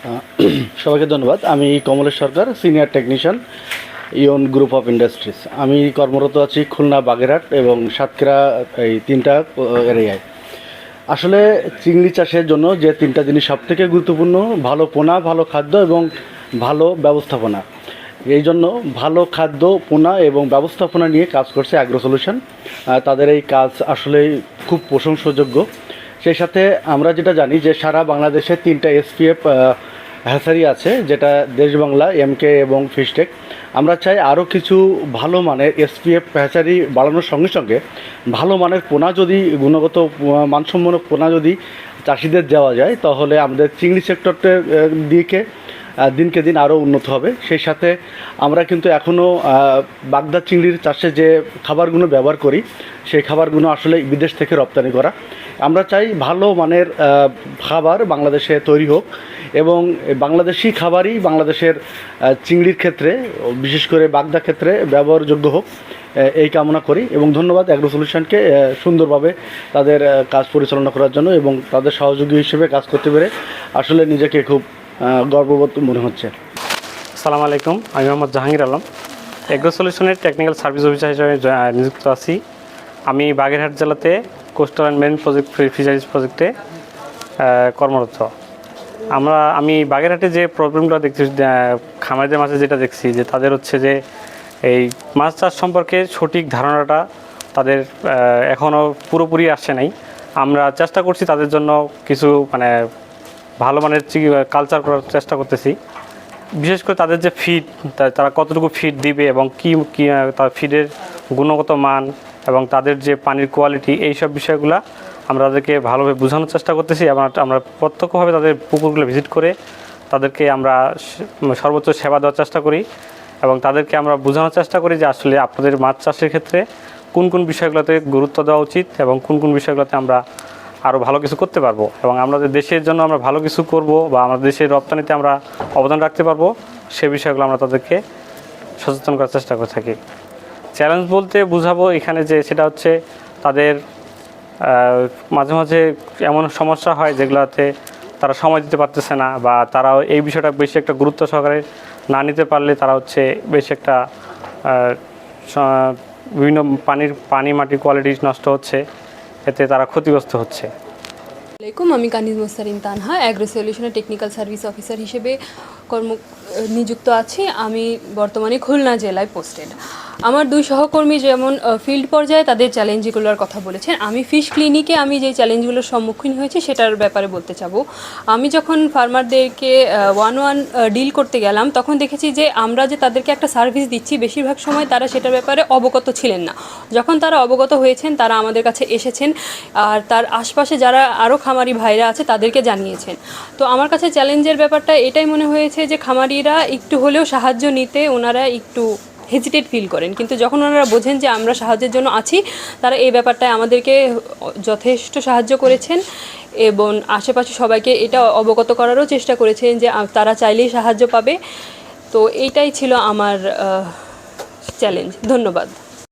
সবাইকে ধন্যবাদ। আমি Kamlesh Sarkar senior technician Ion group of industries আমি কর্মরত আছি খুলনা বাগেরহাট এবং সাতক্ষীরা, এই তিনটা এরিয়ায় আসলে চিংড়ি চাষের জন্য যে তিনটা জিনিস সবথেকে গুরুত্বপূর্ণ, ভালো পোনা, ভালো খাদ্য এবং ভালো ব্যবস্থাপনা। এই জন্য ভালো খাদ্য, পোনা এবং ব্যবস্থাপনা নিয়ে কাজ করছে অ্যাগ্রো সলিউশন তাদের এই কাজ আসলে খুব প্রশংসযোগ্য। সেই সাথে আমরা যেটা জানি যে সারা বাংলাদেশে তিনটা এসপিএফ হ্যাসারি আছে, যেটা দেশ বাংলা, এমকে এবং ফিশটেক। আমরা চাই আরও কিছু ভালো মানের এসপিএফ হ্যাচারি বাড়ানোর সঙ্গে সঙ্গে ভালো মানের পোনা যদি, গুণগত মানসম্পন্ন পোনা যদি চাষিদের দেওয়া যায়, তাহলে আমাদের চিংড়ি সেক্টরটার দিকে দিনকে দিন আরও উন্নত হবে। সেই সাথে আমরা কিন্তু এখনও বাগদা চিংড়ির চাষে যে খাবারগুলো ব্যবহার করি, সেই খাবারগুলো আসলে বিদেশ থেকে রপ্তানি করা। আমরা চাই ভালো মানের খাবার বাংলাদেশে তৈরি হোক এবং বাংলাদেশি খাবারই বাংলাদেশের চিংড়ির ক্ষেত্রে, বিশেষ করে বাগদা ক্ষেত্রে ব্যবহারযোগ্য হোক এই কামনা করি এবং ধন্যবাদ অ্যাগ্রো সলিউশনকে সুন্দরভাবে তাদের কাজ পরিচালনা করার জন্য এবং তাদের সহযোগী হিসেবে কাজ করতে পেরে আসলে নিজেকে খুব গর্ববোধ মনে হচ্ছে। সালাম আলাইকুম, আমি মোহাম্মদ জাহাঙ্গীর আলম। এগ্রো সলিউশনের টেকনিক্যাল সার্ভিস অফিসার হিসেবে নিযুক্ত আছি। আমি বাগেরহাট জেলাতে coastal and main project fisheries প্রজেক্টে কর্মরত। আমরা আমি বাগেরহাটে যে প্রবলেমগুলো দেখছি খামারিদের মাঝে যেটা দেখছি, যে তাদের হচ্ছে যে এই মাছ চাষ সম্পর্কে সঠিক ধারণাটা তাদের এখনও পুরোপুরি আসছে নাই। আমরা চেষ্টা করছি তাদের জন্য কিছু মানে ভালো মানের কালচার করার চেষ্টা করতেছি। বিশেষ করে তাদের যে ফিড তারা কতটুকু ফিড দিবে এবং কি, কী তার ফিডের গুণগত মান এবং তাদের যে পানির কোয়ালিটি এই সব বিষয়গুলো আমরা তাদেরকে ভালোভাবে বোঝানোর চেষ্টা করতেছি। এবং আমরা প্রত্যক্ষভাবে তাদের পুকুরগুলো ভিজিট করে তাদেরকে আমরা সর্বোচ্চ সেবা দেওয়ার চেষ্টা করি এবং তাদেরকে আমরা বোঝানোর চেষ্টা করি যে আসলে আপনাদের মাছ চাষের ক্ষেত্রে কোন কোন বিষয়গুলোতে গুরুত্ব দেওয়া উচিত এবং কোন কোন বিষয়গুলোতে আমরা আরও ভালো কিছু করতে পারব। এবং আমাদের দেশের জন্য আমরা ভালো কিছু করব বা আমাদের দেশের রপ্তানিতে আমরা অবদান রাখতে পারব, সে বিষয়গুলো আমরা তাদেরকে সচেতন করার চেষ্টা করে থাকি। চ্যালেঞ্জ বলতে বুঝাবো এখানে যে সেটা হচ্ছে তাদের মাঝে মাঝে এমন সমস্যা হয় যেগুলোতে তারা সময় দিতে পারতেছে না বা তারা এই বিষয়টা বেশি একটা গুরুত্ব সহকারে না নিতে পারলে তারা হচ্ছে বেশি একটা বিভিন্ন পানির, পানি মাটির কোয়ালিটি নষ্ট হচ্ছে। এতে তারা ক্ষতিগ্রস্ত হচ্ছে। আমি কানিজ মোস্তারিন তানহা অ্যাগ্রো সলিউশনের টেকনিক্যাল সার্ভিস অফিসার হিসেবে কর্ম নিযুক্ত আছি, আমি বর্তমানে খুলনা জেলায় পোস্টেড আমার দুই সহকর্মী যেমন ফিল্ড পর্যায়ে, তাদের চ্যালেঞ্জগুলোর কথা বলেছেন। আমি ফিশ ক্লিনিকে আমি যে চ্যালেঞ্জগুলোর সম্মুখীন হয়েছি, সেটার ব্যাপারে বলতে চাবো। আমি যখন ফার্মারদেরকে ওয়ান ওয়ান ডিল করতে গেলাম, তখন দেখেছি যে, আমরা যে তাদেরকে একটা সার্ভিস দিচ্ছি, বেশিরভাগ সময় তারা সেটার ব্যাপারে অবগত ছিলেন না। যখন তারা অবগত হয়েছেন, তারা আমাদের কাছে এসেছেন, আর তার আশপাশে যারা আরও খামারি ভাইরা আছে, তাদেরকে জানিয়েছেন। তো আমার কাছে চ্যালেঞ্জের ব্যাপারটা এটাই মনে হয়েছে যে খামারিরা একটু হলেও সাহায্য নিতে ওনারা একটু হেজিটেট ফিল করেন। কিন্তু যখন ওনারা বোঝেন যে আমরা সাহায্যের জন্য আছি, তারা এই ব্যাপারটায় আমাদেরকে যথেষ্ট সাহায্য করেছেন এবং আশেপাশে সবাইকে এটা অবগত করারও চেষ্টা করেছেন যে তারা চাইলেই সাহায্য পাবে। তো এইটাই ছিল আমার চ্যালেঞ্জ ধন্যবাদ।